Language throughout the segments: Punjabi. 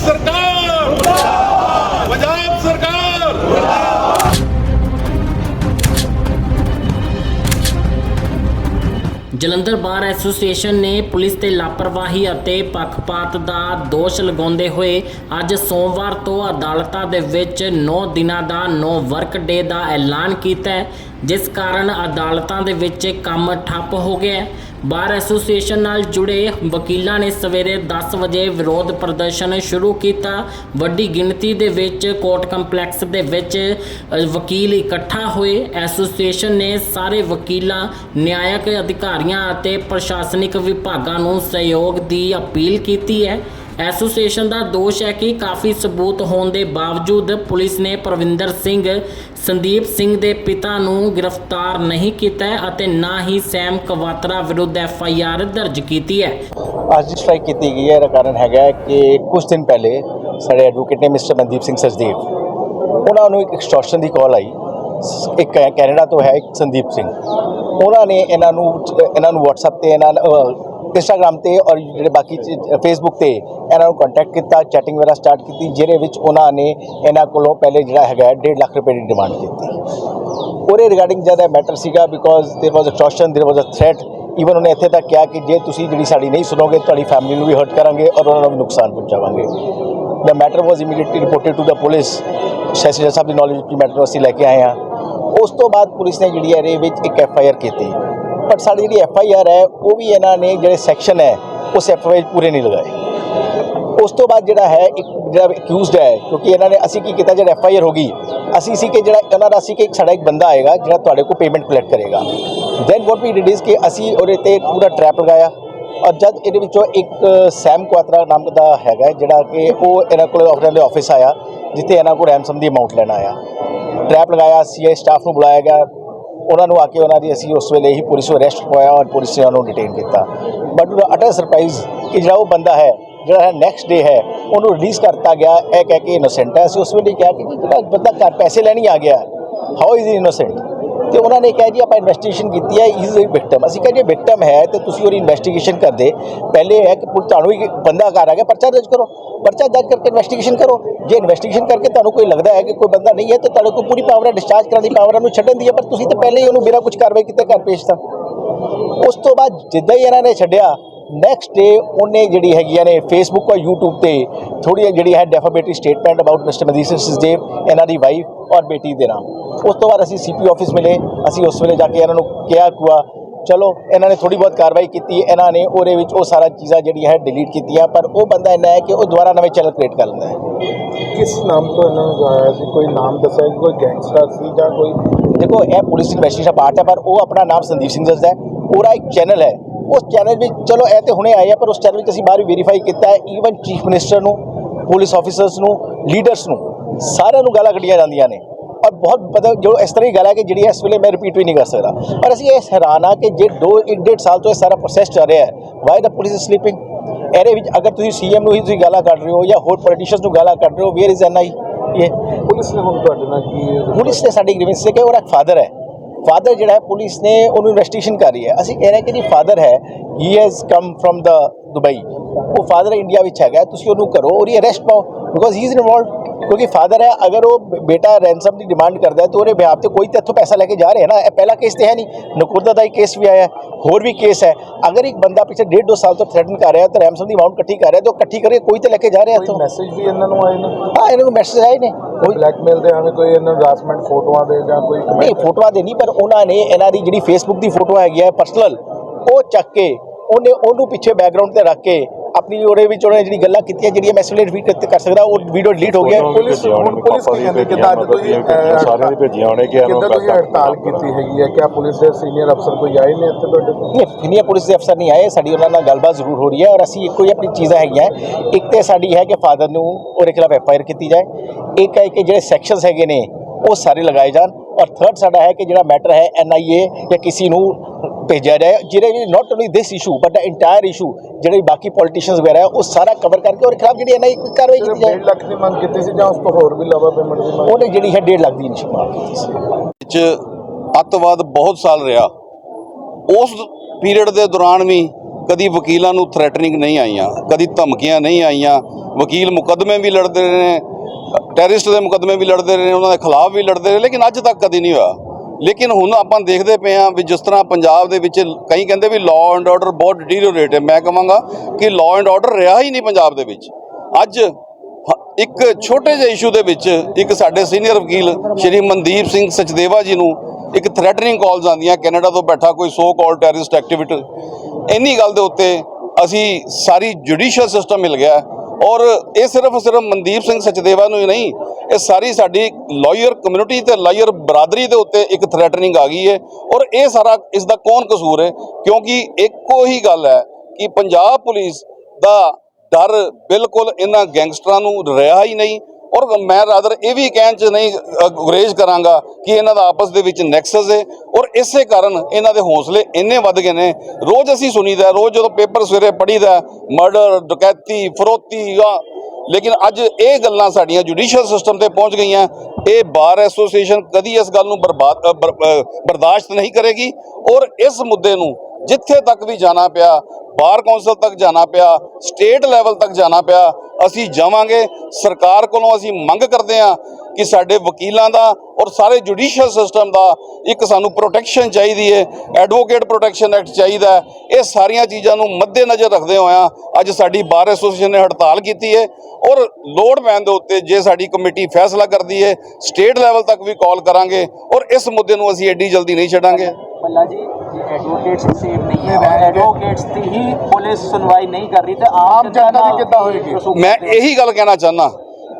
ਸਰਕਾਰ। ਪੰਜਾਬ ਸਰਕਾਰ। ਜਲੰਧਰ ਬਾਰ ਐਸੋਸੀਏਸ਼ਨ ਨੇ ਪੁਲਿਸ ਤੇ ਲਾਪਰਵਾਹੀ ਅਤੇ ਪੱਖਪਾਤ ਦਾ ਦੋਸ਼ ਲਗਾਉਂਦੇ ਹੋਏ ਅੱਜ ਸੋਮਵਾਰ ਤੋਂ ਅਦਾਲਤਾਂ ਦੇ ਵਿੱਚ 9 ਦਿਨਾਂ ਦਾ ਨੋ ਵਰਕ ਡੇ ਦਾ ਐਲਾਨ ਕੀਤਾ ਹੈ, ਜਿਸ ਕਾਰਨ ਅਦਾਲਤਾਂ ਦੇ ਵਿੱਚ ਕੰਮ ਠੱਪ ਹੋ ਗਿਆ ਹੈ। ਬਾਰ ਐਸੋਸੀਏਸ਼ਨ ਨਾਲ ਜੁੜੇ ਵਕੀਲਾਂ ਨੇ ਸਵੇਰੇ 10 ਵਜੇ ਵਿਰੋਧ ਪ੍ਰਦਰਸ਼ਨ ਸ਼ੁਰੂ ਕੀਤਾ। ਵੱਡੀ ਗਿਣਤੀ ਦੇ ਵਿੱਚ ਕੋਰਟ ਕੰਪਲੈਕਸ ਦੇ ਵਿੱਚ ਵਕੀਲ ਇਕੱਠਾ ਹੋਏ। ਐਸੋਸੀਏਸ਼ਨ ਨੇ ਸਾਰੇ ਵਕੀਲਾਂ, ਨਿਆਇਕ ਅਧਿਕਾਰੀਆਂ ਅਤੇ ਪ੍ਰਸ਼ਾਸਨਿਕ ਵਿਭਾਗਾਂ ਨੂੰ ਸਹਿਯੋਗ ਦੀ ਅਪੀਲ ਕੀਤੀ ਹੈ। ਐਸੋਸੀਏਸ਼ਨ ਦਾ ਦੋਸ਼ ਹੈ ਕਿ ਕਾਫੀ ਸਬੂਤ ਹੋਣ ਦੇ ਬਾਵਜੂਦ ਪੁਲਿਸ ਨੇ ਪ੍ਰਵਿੰਦਰ ਸਿੰਘ, ਸੰਦੀਪ ਸਿੰਘ ਦੇ ਪਿਤਾ ਨੂੰ ਗ੍ਰਿਫਤਾਰ ਨਹੀਂ ਕੀਤਾ ਅਤੇ ਨਾ ਹੀ ਸੈਮ ਕਵਾਤਰਾ ਵਿਰੁੱਧ ਐਫ ਆਈ ਆਰ ਦਰਜ ਕੀਤੀ ਹੈ। ਅੱਜ ਸਟ੍ਰਾਈਕ ਕੀਤੀ ਗਈ ਹੈ, ਇਹਦਾ ਕਾਰਨ ਹੈਗਾ ਕਿ ਕੁਝ ਦਿਨ ਪਹਿਲੇ ਸਾਡੇ ਐਡਵੋਕੇਟ ਨੇ ਮਿਸਟਰ ਮਨਦੀਪ ਸਿੰਘ ਸਚਦੇਵ ਉਹਨਾਂ ਨੂੰ ਇੱਕ ਐਕਸਟੋਰਸ਼ਨ ਦੀ ਕਾਲ ਆਈ। ਇੱਕ ਕੈਨੇਡਾ ਤੋਂ ਹੈ ਇੱਕ ਸੰਦੀਪ ਸਿੰਘ। ਉਹਨਾਂ ਨੇ ਇਹਨਾਂ ਨੂੰ ਇਹਨਾਂ ਨੂੰ WhatsApp ਤੇ ਇਹਨਾਂ ਇੰਸਟਾਗ੍ਰam ਤੇ ਔਰ ਜਿਹੜੇ ਬਾਕੀ ਫੇਸਬੁੱਕ ਤੇ ਇਹਨਾਂ ਨੂੰ ਕੰਟੈਕਟ ਕੀਤਾ ਚੈਟਿੰਗ ਵਗੈਰਾ ਸਟਾਰਟ ਕੀਤੀ ਜਿਹਦੇ ਵਿੱਚ ਉਹਨਾਂ ਨੇ ਇਹਨਾਂ ਕੋਲੋਂ ਪਹਿਲੇ ਜਿਹੜਾ ਹੈਗਾ 1.5 ਲੱਖ ਰੁਪਏ ਦੀ ਡਿਮਾਂਡ ਕੀਤੀ ਉਹਦੇ ਰਿਗਾਰਡਿੰਗ ਜ਼ਿਆਦਾ ਮੈਟਰ ਸੀਗਾ because there was a extortion there was a threat even ਉਹਨੇ ਇੱਥੇ ਤੱਕ ਕਿਹਾ ਕਿ ਜੇ ਤੁਸੀਂ ਜਿਹੜੀ ਸਾਡੀ ਨਹੀਂ ਸੁਣੋਗੇ ਤੁਹਾਡੀ ਫੈਮਿਲੀ ਨੂੰ ਵੀ ਹਰਟ ਕਰਾਂਗੇ ਔਰ ਉਹਨਾਂ ਨੂੰ ਵੀ ਨੁਕਸਾਨ ਪਹੁੰਚਾਵਾਂਗੇ the matter was immediately reported to the police session ਸਾਹਿਬ ਦੀ ਨੌਲੇਜ ਵਿੱਚ ਮੈਟਰ ਅਸੀਂ ਲੈ ਕੇ ਆਏ ਹਾਂ ਉਸ ਤੋਂ ਬਾਅਦ ਪੁਲਿਸ ਨੇ ਜਿਹੜੀ ਹੈ ਇਹਦੇ ਵਿੱਚ ਇੱਕ ਐਫ ਆਈ ਆਰ ਕੀਤੀ ਪਰ ਸਾਡੀ ਜਿਹੜੀ ਐਫ ਆਈ ਆਰ ਹੈ, ਉਹ ਵੀ ਇਹਨਾਂ ਨੇ ਜਿਹੜੇ ਸੈਕਸ਼ਨ ਹੈ, ਉਸ ਐਫ ਆਈ ਆਰ ਪੂਰੇ ਨਹੀਂ ਲਗਾਏ। ਉਸ ਤੋਂ ਬਾਅਦ ਜਿਹੜਾ ਹੈ, ਇੱਕ ਜਿਹੜਾ ਅਕਿਊਜ਼ਡ ਹੈ, ਕਿਉਂਕਿ ਇਹਨਾਂ ਨੇ ਅਸੀਂ ਕੀ ਕੀਤਾ, ਜਿਹੜਾ ਐਫ ਆਈ ਆਰ ਹੋ ਗਈ, ਅਸੀਂ ਸੀ ਕਿ ਜਿਹੜਾ ਇਹਨਾਂ ਦਾ ਸੀ ਕਿ ਸਾਡਾ ਇੱਕ ਬੰਦਾ ਆਏਗਾ, ਜਿਹੜਾ ਤੁਹਾਡੇ ਕੋਲ ਪੇਮੈਂਟ ਕਲੈਕਟ ਕਰੇਗਾ। Then what we did is ਕਿ ਅਸੀਂ ਉਹਦੇ ਤੇ ਪੂਰਾ ਟਰੈਪ ਲਗਾਇਆ, ਔਰ ਜਦ ਇਹਦੇ ਵਿੱਚੋਂ ਇੱਕ ਸੈਮ ਕੁਆਤਰਾ ਨਾਮ ਦਾ ਹੈਗਾ ਜਿਹੜਾ ਕਿ ਉਹ ਇਹਨਾਂ ਕੋਲ ਉਹਨਾਂ ਦੇ ਆਫਿਸ ਆਇਆ, ਜਿੱਥੇ ਇਹਨਾਂ ਕੋਲ ਰੈਮਸਮ ਦੀ ਅਮਾਉਂਟ ਲੈਣ ਆਇਆ। ਟਰੈਪ ਲਗਾਇਆ ਸੀਆਈ ਸਟਾਫ ਨੂੰ ਬੁਲਾਇਆ ਗਿਆ ਉਹਨਾਂ ਨੂੰ ਆ ਕੇ ਉਹਨਾਂ ਦੀ ਅਸੀਂ ਉਸ ਵੇਲੇ ਹੀ ਪੁਲਿਸ ਨੂੰ ਅਰੈਸਟ ਕਰਵਾਇਆ ਔਰ ਪੁਲਿਸ ਨੇ ਉਹਨੂੰ ਡਿਟੇਨ ਕੀਤਾ। ਬਟ ਅਟਰ ਸਰਪ੍ਰਾਈਜ਼ ਕਿ ਜਿਹੜਾ ਉਹ ਬੰਦਾ ਹੈ, ਜਿਹੜਾ ਹੈ ਨੈਕਸਟ ਡੇ ਹੈ, ਉਹਨੂੰ ਰਿਲੀਜ਼ ਕਰਤਾ ਗਿਆ। ਇਹ ਕਹਿ ਕੇ ਇਨੋਸੈਂਟ ਹੈ। ਅਸੀਂ ਉਸ ਵੇਲੇ ਕਿਹਾ ਕਿ ਜਿਹੜਾ ਬੰਦਾ ਘਰ ਪੈਸੇ ਲੈਣ ਹੀ ਆ ਗਿਆ। ਹਾਊ ਇਜ਼ ਇਨੋਸੈਂਟ ਤੇ ਉਹਨਾਂ ਨੇ ਕਿਹਾ ਜੀ, ਆਪਾਂ ਇਨਵੈਸਟੀਗੇਸ਼ਨ ਕੀਤੀ ਹੈ ਇਜ਼ ਅ ਵਿਕਟਮ ਅਸੀਂ ਕਿਹਾ ਜੇ ਵਿਕਟਮ ਹੈ ਤੇ ਤੁਸੀਂ ਉਹਦੀ ਇਨਵੈਸਟੀਗੇਸ਼ਨ ਕਰਦੇ। ਪਹਿਲੇ ਹੈ ਕਿ ਪੁਲ- ਤੁਹਾਨੂੰ ਇੱਕ ਬੰਦਾ ਘਰ ਆ ਗਿਆ, ਪਰਚਾ ਦਰਜ ਕਰੋ। ਪਰਚਾ ਦਰਜ ਕਰਕੇ ਇਨਵੈਸਟੀਗੇਸ਼ਨ ਕਰੋ। ਜੇ ਇਨਵੈਸਟੀਗੇਸ਼ਨ ਕਰਕੇ ਤੁਹਾਨੂੰ ਕੋਈ ਲੱਗਦਾ ਹੈ ਕਿ ਕੋਈ ਬੰਦਾ ਨਹੀਂ ਹੈ, ਤਾਂ ਤੁਹਾਡੇ ਕੋਲ ਪੂਰੀ ਪਾਵਰ ਹੈ ਡਿਸਚਾਰਜ ਕਰਨ ਦੀ ਪਾਵਰ ਉਹਨੂੰ ਛੱਡਣ ਦੀ ਹੈ, ਪਰ ਤੁਸੀਂ ਤਾਂ ਪਹਿਲੇ ਹੀ ਉਹਨੂੰ ਬਿਨਾਂ ਕੁਝ ਕਾਰਵਾਈ ਕੀਤੇ ਘਰ ਭੇਜਤਾ ਉਸ ਤੋਂ ਬਾਅਦ ਜਿੱਦਾਂ ਹੀ ਇਹਨਾਂ ਨੇ ਛੱਡਿਆ ਨੈਕਸਟ ਡੇ ਉਹਨੇ ਜਿਹੜੀ ਹੈਗੀਆਂ ਨੇ ਫੇਸਬੁੱਕ ਔਰ YouTube ਤੇ ਥੋੜੀ ਜਿਹੜੀ ਹੈ defamatory statement about mister Madisar Singh ਇਹਨਾਂ ਦੀ ਵਾਈਫ ਔਰ ਬੇਟੀ ਦੇ ਨਾਮ। ਉਸ ਤੋਂ ਬਾਅਦ ਅਸੀਂ ਸੀਪੀ ਆਫਿਸ ਮਿਲੇ। ਅਸੀਂ ਉਸ ਵੇਲੇ ਜਾ ਕੇ ਇਹਨਾਂ ਨੂੰ ਕਿਹਾ ਕੁਆ ਚਲੋ ਇਹਨਾਂ ਨੇ ਥੋੜੀ ਬਹੁਤ ਕਾਰਵਾਈ ਕੀਤੀ। ਇਹਨਾਂ ਨੇ ਉਹਦੇ ਵਿੱਚ ਉਹ ਸਾਰਾ ਚੀਜ਼ਾਂ ਜਿਹੜੀਆਂ ਹੈ ਡਿਲੀਟ ਕੀਤੀਆਂ। ਪਰ ਉਹ ਬੰਦਾ ਇੰਨਾ ਹੈ ਕਿ ਉਹ ਦੁਬਾਰਾ ਨਵੇਂ ਚੈਨਲ ਕ੍ਰੀਏਟ ਕਰ ਲੈਂਦਾ ਹੈ। ਕਿਸ ਨਾਮ ਤੋਂ ਇਹਨਾਂ ਨੂੰ ਜਾਇਆ ਸੀ? ਕੋਈ ਨਾਮ ਦੱਸਿਆ ਸੀ ਕੋਈ ਗੈਂਗਸਟਰ ਸੀ ਜਾਂ ਕੋਈ ਦੇਖੋ ਇਹ ਪੁਲਿਸ ਇਨਵੈਸਟੀਗੇਸ਼ਨ ਪਾਰਟ ਹੈ ਪਰ ਉਹ ਆਪਣਾ ਨਾਮ ਸੰਦੀਪ ਸਿੰਘ ਦੱਸਦਾ ਹੈ। ਪੂਰਾ ਇੱਕ ਚੈਨਲ ਹੈ। ਉਸ ਚੈਨਲ ਵਿੱਚ ਚਲੋ ਇਹ ਤੇ ਹੁਣੇ ਆਏ ਆ ਪਰ ਉਸ ਚੈਨਲ ਵਿੱਚ ਅਸੀਂ ਬਾਹਰ ਵੈਰੀਫਾਈ ਕੀਤਾ ਹੈ। ਈਵਨ ਚੀਫ ਮਿਨਿਸਟਰ ਨੂੰ ਪੁਲਿਸ ਆਫੀਸਰਸ ਨੂੰ ਲੀਡਰਸ ਨੂੰ ਸਾਰਿਆਂ ਨੂੰ ਗਾਲਾਂ ਕੱਢੀਆਂ ਜਾਂਦੀਆਂ ਨੇ। ਔਰ ਬਹੁਤ ਪਤਾ ਜੋ ਇਸ ਤਰ੍ਹਾਂ ਦੀ ਗੱਲ ਹੈ ਕਿ ਜਿਹੜੀ ਇਸ ਵੇਲੇ ਮੈਂ ਰਿਪੀਟ ਵੀ ਨਹੀਂ ਕਰ ਸਕਦਾ। ਪਰ ਅਸੀਂ ਇਸ ਹੈਰਾਨ ਆ ਕਿ ਜੇ ਦੋ ਇੱਕ ਡੇਢ ਸਾਲ ਤੋਂ ਇਹ ਸਾਰਾ ਪ੍ਰੋਸੈਸ ਚੱਲ ਰਿਹਾ ਹੈ why the police is sleeping ਇਹਦੇ ਵਿੱਚ ਅਗਰ ਤੁਸੀਂ ਸੀਐਮ ਨੂੰ ਹੀ ਤੁਸੀਂ ਗਾਲਾਂ ਕੱਢ ਰਹੇ ਹੋ ਜਾਂ ਹੋਰ ਪੋਲੀਟੀਸ਼ੀਅਨਸ ਨੂੰ ਗਾਲਾਂ ਕੱਢ ਰਹੇ ਹੋ ਵੇਅਰ ਇਜ਼ ਐਨ ਆਈ ਇਹ ਪੁਲਿਸ ਨੇ ਹੁਣ ਤੁਹਾਡੇ ਨਾਲ ਕੀ ਪੁਲਿਸ ਨੇ ਸਾਡੀ ਗ੍ਰੀਵੈਂਸ ਹੈ ਕਿ ਉਹਦਾ ਫਾਦਰ ਹੈ। ਫਾਦਰ ਜਿਹੜਾ ਹੈ ਪੁਲਿਸ ਨੇ ਉਹਨੂੰ ਇਨਵੈਸਟੀਗੇਸ਼ਨ ਕਰ ਰਹੀ ਹੈ। ਅਸੀਂ ਕਹਿ ਰਹੇ ਕਿ ਜੀ ਫਾਦਰ ਹੈ he has come from the Dubai ਉਹ ਫਾਦਰ ਇੰਡੀਆ ਵਿੱਚ ਹੈਗਾ ਤੁਸੀਂ ਉਹਨੂੰ ਕਰੋ ਉਹਦੀ ਅਰੈਸਟ ਪਾਓ। ਬਿਕੋਜ਼ ਹੀ ਇਜ਼ ਇਨਵੋਲਵਡ ਕਿਉਂਕਿ ਫਾਦਰ ਹੈ ਅਗਰ ਉਹ ਬੇਟਾ ਰੈਂਸਮ ਦੀ ਡਿਮਾਂਡ ਕਰਦਾ ਹੈ ਤਾਂ ਉਹਦੇ ਬਿਹਾਫ ਤੇ ਕੋਈ ਤੇ ਇੱਥੋਂ ਪੈਸਾ ਲੈ ਕੇ ਜਾ ਰਿਹਾ ਨਾ ਇਹ ਪਹਿਲਾ ਕੇਸ ਤੇ ਹੈ ਨਹੀਂ ਨਕੁਰਦਾ ਦਾ ਹੀ ਕੇਸ ਵੀ ਆਇਆ ਹੋਰ ਵੀ ਕੇਸ ਹੈ ਅਗਰ ਇੱਕ ਬੰਦਾ ਪਿਛਲੇ ਡੇਢ ਦੋ ਸਾਲ ਤੋਂ ਥ੍ਰੈਟਨ ਕਰ ਰਿਹਾ ਤਾਂ ਰੈਂਸਮ ਦੀ ਅਮਾਉਂਟ ਇਕੱਠੀ ਕਰ ਰਿਹਾ ਤਾਂ ਉਹ ਇਕੱਠੀ ਕਰਕੇ ਕੋਈ ਤੇ ਲੈ ਕੇ ਜਾ ਰਿਹਾ ਇੱਥੋਂ ਮੈਸੇਜ ਵੀ ਇਹਨਾਂ ਨੂੰ ਆਏ ਨੇ ਹਾਂ ਇਹਨਾਂ ਨੂੰ ਮੈਸੇਜ ਆਏ ਨੇ ਕੋਈ ਬਲੈਕਮੇਲ ਦੇ ਐਵੇਂ ਕੋਈ ਇਹਨਾਂ ਹਰਾਸਮੈਂਟ ਫੋਟੋਆਂ ਦੇ ਜਾਂ ਕੋਈ ਨਹੀਂ? ਫੋਟੋਆਂ ਦੇ ਨਹੀਂ ਪਰ ਉਹਨਾਂ ਨੇ ਇਹਨਾਂ ਦੀ ਜਿਹੜੀ ਫੇਸਬੁੱਕ ਦੀ ਫੋਟੋ ਹੈਗੀ ਹੈ ਪਰਸਨਲ ਉਹ ਚੱਕ ਕੇ ਉਹਨੇ ਉਹਨੂੰ ਪਿੱਛੇ ਬੈਕਗ੍ਰਾਉਂਡ ਤੇ ਰੱਖ ਕੇ ਆਪਣੀ ਉਹਦੇ ਵਿੱਚ ਉਹਨੇ ਜਿਹੜੀ ਗੱਲਾਂ ਕੀਤੀਆਂ ਜਿਹੜੀਆਂ ਮੈਂ ਇਸ ਵੇਲੇ ਰਿਪੀਟ ਕਰ ਸਕਦਾ ਉਹ ਵੀਡੀਓ ਡਿਲੀਟ ਹੋ ਗਿਆ। ਪੁਲਿਸ ਹੁਣ ਪੁਲਿਸ ਕੀ ਕਹਿੰਦੀ ਕਿ ਅੱਜ ਤੁਸੀਂ ਸਾਰਿਆਂ ਦੀ ਭੇਜੀਆਂ ਹੋਣੇ ਕਿ ਇਹਨੂੰ ਕਿੱਦਾਂ ਤੁਸੀਂ ਹੜਤਾਲ ਕੀਤੀ ਹੈਗੀ ਹੈ? ਕਿਆ ਪੁਲਿਸ ਦੇ ਸੀਨੀਅਰ ਅਫਸਰ ਕੋਈ ਆਏ ਨੇ ਇੱਥੇ ਤੁਹਾਡੇ ਕੋਲ? ਨਹੀਂ ਸੀਨੀਅਰ ਪੁਲਿਸ ਦੇ ਅਫਸਰ ਨਹੀਂ ਆਏ ਸਾਡੀ ਉਹਨਾਂ ਨਾਲ ਗੱਲਬਾਤ ਜ਼ਰੂਰ ਹੋ ਰਹੀ ਹੈ ਔਰ ਅਸੀਂ ਇੱਕੋ ਹੀ ਆਪਣੀ ਚੀਜ਼ਾਂ ਹੈਗੀਆਂ। ਇੱਕ ਤੇ ਸਾਡੀ ਹੈ ਕਿ ਫਾਦਰ ਨੂੰ ਉਹਦੇ ਖਿਲਾਫ ਐਫ ਆਈ ਆਰ ਕੀਤੀ ਜਾਏ। ਇੱਕ ਹੈ ਕਿ ਜਿਹੜੇ ਸੈਕਸ਼ਨਸ ਹੈਗੇ ਨੇ ਉਹ ਸਾਰੇ ਲਗਾਏ ਜਾਣ। ਔਰ ਥਰਡ ਸਾਡਾ ਹੈ ਕਿ ਜਿਹੜਾ ਮੈਟਰ ਹੈ ਐਨ ਆਈ ਏ ਜਾਂ ਕਿਸੇ ਨੂੰ ਭੇਜਿਆ ਜਾਏ ਜਿਹੜੇ ਵੀ not only this issue but the entire issue ਜਿਹੜੇ ਬਾਕੀ ਪੋਲੀਟੀਸ਼ੀਅਨਸ ਵਗੈਰਾ ਹੈ ਉਹ ਸਾਰਾ ਕਵਰ ਕਰਕੇ ਉਹਦੇ ਖਿਲਾਫ ਜਿਹੜੀ ਐਨ ਆਈ ਕਾਰਵਾਈ ਕੀਤੀ ਜਾਏ। 1.5 ਲੱਖ ਦੀ ਮੰਗ ਕੀਤੀ ਸੀ ਜਾਂ ਉਸ ਤੋਂ ਹੋਰ ਵੀ ਲਵਾ ਪੇਮੈਂਟ ਦੀ ਮੰਗ ਉਹਨੇ ਜਿਹੜੀ ਹੈ 1.5 ਲੱਖ ਦੀ ਨਿਸ਼ਾਨ ਕੀਤੀ ਸੀ। ਵਿੱਚ ਅੱਤਵਾਦ ਬਹੁਤ ਸਾਲ ਰਿਹਾ। ਉਸ ਪੀਰੀਅਡ ਦੇ ਦੌਰਾਨ ਵੀ ਕਦੀ ਵਕੀਲਾਂ ਨੂੰ ਥ੍ਰੈਟਨਿੰਗ ਨਹੀਂ ਆਈਆਂ ਕਦੀ ਧਮਕੀਆਂ ਨਹੀਂ ਆਈਆਂ। ਵਕੀਲ ਮੁਕੱਦਮੇ ਵੀ ਲੜਦੇ ਰਹੇ ਨੇ ਟੈਰਰਿਸਟ ਦੇ ਮੁਕੱਦਮੇ ਵੀ ਲੜਦੇ ਰਹੇ ਨੇ ਉਹਨਾਂ ਦੇ ਖਿਲਾਫ ਵੀ ਲੜਦੇ ਰਹੇ ਲੇਕਿਨ ਅੱਜ ਤੱਕ ਕਦੀ ਨਹੀਂ ਹੋਇਆ। ਲੇਕਿਨ ਹੁਣ ਆਪਾਂ ਦੇਖਦੇ ਪਏ ਹਾਂ ਵੀ ਜਿਸ ਤਰ੍ਹਾਂ ਪੰਜਾਬ ਦੇ ਵਿੱਚ ਕਈ ਕਹਿੰਦੇ ਵੀ ਲਾਅ ਐਂਡ ਆਰਡਰ ਬਹੁਤ ਡਿਟੀਰੀਓਰੇਟ ਹੈ। ਮੈਂ ਕਹਾਂਗਾ ਕਿ ਲਾਅ ਐਂਡ ਆਰਡਰ ਰਿਹਾ ਹੀ ਨਹੀਂ ਪੰਜਾਬ ਦੇ ਵਿੱਚ। ਅੱਜ ਹ- ਇੱਕ ਛੋਟੇ ਜਿਹੇ ਇਸ਼ੂ ਦੇ ਵਿੱਚ ਇੱਕ ਸਾਡੇ ਸੀਨੀਅਰ ਵਕੀਲ ਸ਼੍ਰੀ ਮਨਦੀਪ ਸਿੰਘ ਸਚਦੇਵਾ ਜੀ ਨੂੰ ਇੱਕ ਥ੍ਰੈਟਨਿੰਗ ਕਾਲਸ ਆਉਂਦੀਆਂ। ਕੈਨੇਡਾ ਤੋਂ ਬੈਠਾ ਕੋਈ ਸੋ ਕਾਲ ਟੈਰਰਿਸਟ ਐਕਟੀਵਿਟੀ ਇੰਨੀ ਗੱਲ ਦੇ ਉੱਤੇ ਅਸੀਂ ਸਾਰੀ ਜੁਡੀਸ਼ੀਅਲ ਸਿਸਟਮ ਮਿਲ ਗਿਆ। ਔਰ ਇਹ ਸਿਰਫ ਸਿਰਫ ਮਨਦੀਪ ਸਿੰਘ ਸਚਦੇਵਾ ਨੂੰ ਹੀ ਨਹੀਂ, ਇਹ ਸਾਰੀ ਸਾਡੀ ਲਾਇਰ ਕਮਿਊਨਿਟੀ ਤੇ ਲਾਇਰ ਬਰਾਦਰੀ ਦੇ ਉੱਤੇ ਇੱਕ ਥ੍ਰੈਟਨਿੰਗ ਆ ਗਈ ਹੈ। ਔਰ ਇਹ ਸਾਰਾ ਇਸ ਦਾ ਕੌਣ ਕਸੂਰ ਹੈ? ਕਿਉਂਕਿ ਇੱਕੋ ਹੀ ਗੱਲ ਹੈ ਕਿ ਪੰਜਾਬ ਪੁਲਿਸ ਦਾ ਡਰ ਬਿਲਕੁਲ ਇਹਨਾਂ ਗੈਂਗਸਟਰਾਂ ਨੂੰ ਰਿਹਾ ਹੀ ਨਹੀਂ ਔਰ ਮੈਂ ਰਾਦਰ ਇਹ ਵੀ ਕਹਿਣ ਚ ਨਹੀਂ ਗੁਰੇਜ਼ ਕਰਾਂਗਾ ਕਿ ਇਹਨਾਂ ਦਾ ਆਪਸ ਦੇ ਵਿੱਚ ਨੈਕਸਸ ਹੈ ਔਰ ਇਸੇ ਕਾਰਨ ਇਹਨਾਂ ਦੇ ਹੌਸਲੇ ਇੰਨੇ ਵੱਧ ਗਏ ਨੇ। ਰੋਜ਼ ਅਸੀਂ ਸੁਣੀਦਾ, ਰੋਜ਼ ਜਦੋਂ ਪੇਪਰ ਸਵੇਰੇ ਪੜੀਦਾ ਮਰਡਰ ਡਕੈਤੀ, ਫਰੋਤੀ ਜਾਂ ਲੇਕਿਨ ਅੱਜ ਇਹ ਗੱਲਾਂ ਸਾਡੀਆਂ ਜੁਡੀਸ਼ੀਅਲ ਸਿਸਟਮ ਤੇ ਪਹੁੰਚ ਗਈਆਂ। ਇਹ ਬਾਰ ਐਸੋਸੀਏਸ਼ਨ ਕਦੀ ਇਸ ਗੱਲ ਨੂੰ ਬਰਬਾਦ ਬਰ- ਬਰਦਾਸ਼ਤ ਨਹੀਂ ਕਰੇਗੀ। ਔਰ ਇਸ ਮੁੱਦੇ ਨੂੰ ਜਿੱਥੇ ਤੱਕ ਵੀ ਜਾਣਾ ਪਿਆ, ਬਾਰ ਕੌਂਸਲ ਤੱਕ ਜਾਣਾ ਪਿਆ, ਸਟੇਟ ਲੈਵਲ ਤੱਕ ਜਾਣਾ ਪਿਆ, ਅਸੀਂ ਜਾਵਾਂਗੇ। ਸਰਕਾਰ ਕੋਲੋਂ ਅਸੀਂ ਮੰਗ ਕਰਦੇ ਹਾਂ ਕਿ ਸਾਡੇ ਵਕੀਲਾਂ ਦਾ ਔਰ ਸਾਰੇ ਜੁਡੀਸ਼ੀਅਲ ਸਿਸਟਮ ਦਾ ਇੱਕ ਸਾਨੂੰ ਪ੍ਰੋਟੈਕਸ਼ਨ ਚਾਹੀਦੀ ਹੈ ਐਡਵੋਕੇਟ ਪ੍ਰੋਟੈਕਸ਼ਨ ਐਕਟ ਚਾਹੀਦਾ ਇਹ ਸਾਰੀਆਂ ਚੀਜ਼ਾਂ ਨੂੰ ਮੱਦੇਨਜ਼ਰ ਰੱਖਦੇ ਹੋਇਆਂ ਅੱਜ ਸਾਡੀ ਬਾਰ ਐਸੋਸੀਏਸ਼ਨ ਨੇ ਹੜਤਾਲ ਕੀਤੀ ਹੈ ਔਰ ਲੋੜ ਪੈਣ ਦੇ ਉੱਤੇ ਜੇ ਸਾਡੀ ਕਮੇਟੀ ਫੈਸਲਾ ਕਰਦੀ ਹੈ ਸਟੇਟ ਲੈਵਲ ਤੱਕ ਵੀ ਕਾਲ ਕਰਾਂਗੇ ਔਰ ਇਸ ਮੁੱਦੇ ਨੂੰ ਅਸੀਂ ਐਡੀ ਜਲਦੀ ਨਹੀਂ ਛੱਡਾਂਗੇ। ਬੱਲਾ ਜੀ ਐਡਵੋਕੇਟਸ ਸੇਫ ਨਹੀਂ ਹੈ ਐਡਵੋਕੇਟਸ ਦੀ ਹੀ ਪੁਲਿਸ ਸੁਣਵਾਈ ਨਹੀਂ ਕਰ ਰਹੀ ਤੇ ਆਮ ਜਨਤਾ ਦੀ ਕਿੱਦਾਂ ਹੋਏਗੀ? ਮੈਂ ਇਹੀ ਗੱਲ ਕਹਿਣਾ ਚਾਹੁੰਦਾ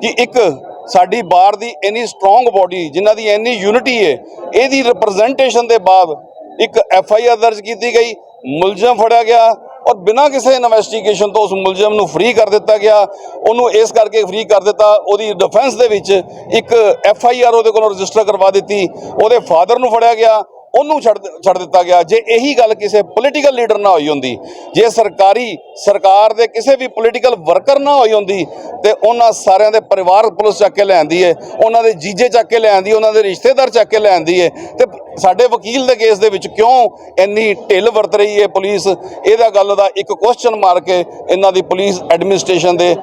ਕਿ ਇੱਕ ਸਾਡੀ ਬਾਰ ਦੀ ਇੰਨੀ ਸਟਰੋਂਗ ਬਾਡੀ ਜਿਨ੍ਹਾਂ ਦੀ ਇੰਨੀ ਯੂਨਿਟੀ ਹੈ ਇਹਦੀ ਰਿਪਰੈਜ਼ੈਂਟੇਸ਼ਨ ਦੇ ਬਾਅਦ ਇੱਕ ਐਫ ਆਈ ਆਰ ਦਰਜ ਕੀਤੀ ਗਈ ਮੁਲਜ਼ਮ ਫੜਿਆ ਗਿਆ ਔਰ ਬਿਨਾਂ ਕਿਸੇ ਇਨਵੈਸਟੀਗੇਸ਼ਨ ਤੋਂ ਉਸ ਮੁਲਜ਼ਮ ਨੂੰ ਫ੍ਰੀ ਕਰ ਦਿੱਤਾ ਗਿਆ। ਉਹਨੂੰ ਇਸ ਕਰਕੇ ਫ੍ਰੀ ਕਰ ਦਿੱਤਾ ਉਹਦੀ ਡਿਫੈਂਸ ਦੇ ਵਿੱਚ ਇੱਕ ਐਫ ਆਈ ਆਰ ਉਹਦੇ ਕੋਲੋਂ ਰਜਿਸਟਰ ਕਰਵਾ ਦਿੱਤੀ ਉਹਦੇ ਫਾਦਰ ਨੂੰ ਫੜਿਆ ਗਿਆ ਉਹਨੂੰ ਛੱਡ ਛੱਡ ਦਿੱਤਾ ਗਿਆ। ਜੇ ਇਹੀ ਗੱਲ ਕਿਸੇ ਪੋਲੀਟੀਕਲ ਲੀਡਰ ਨਾਲ ਹੋਈ ਹੁੰਦੀ, ਜੇ ਸਰਕਾਰੀ, ਸਰਕਾਰ ਦੇ ਕਿਸੇ ਵੀ ਪੋਲੀਟੀਕਲ ਵਰਕਰ ਨਾਲ ਹੋਈ ਹੁੰਦੀ, ਤੇ ਉਹਨਾਂ ਸਾਰਿਆਂ ਦੇ ਪਰਿਵਾਰ ਪੁਲਿਸ ਚੱਕ ਕੇ ਲੈਂਦੀ ਹੈ ਉਹਨਾਂ ਦੇ ਜੀਜੇ ਚੱਕ ਕੇ ਲੈਂਦੀ ਉਹਨਾਂ ਦੇ ਰਿਸ਼ਤੇਦਾਰ ਚੱਕ ਕੇ ਲੈਂਦੀ ਹੈ ਤੇ ਸਾਡੇ ਵਕੀਲ ਦੇ ਕੇਸ ਦੇ ਵਿੱਚ ਕਿਉਂ ਇੰਨੀ ਢਿੱਲ ਵਰਤ ਰਹੀ ਹੈ ਪੁਲਿਸ? ਇਹਦਾ ਗੱਲ ਦਾ ਇੱਕ ਕੁਐਸਚਨ ਮਾਰ ਕੇ ਇਹਨਾਂ ਦੀ ਪੁਲਿਸ ਐਡਮਿਨਿਸਟ੍ਰੇਸ਼ਨ ਦੇ।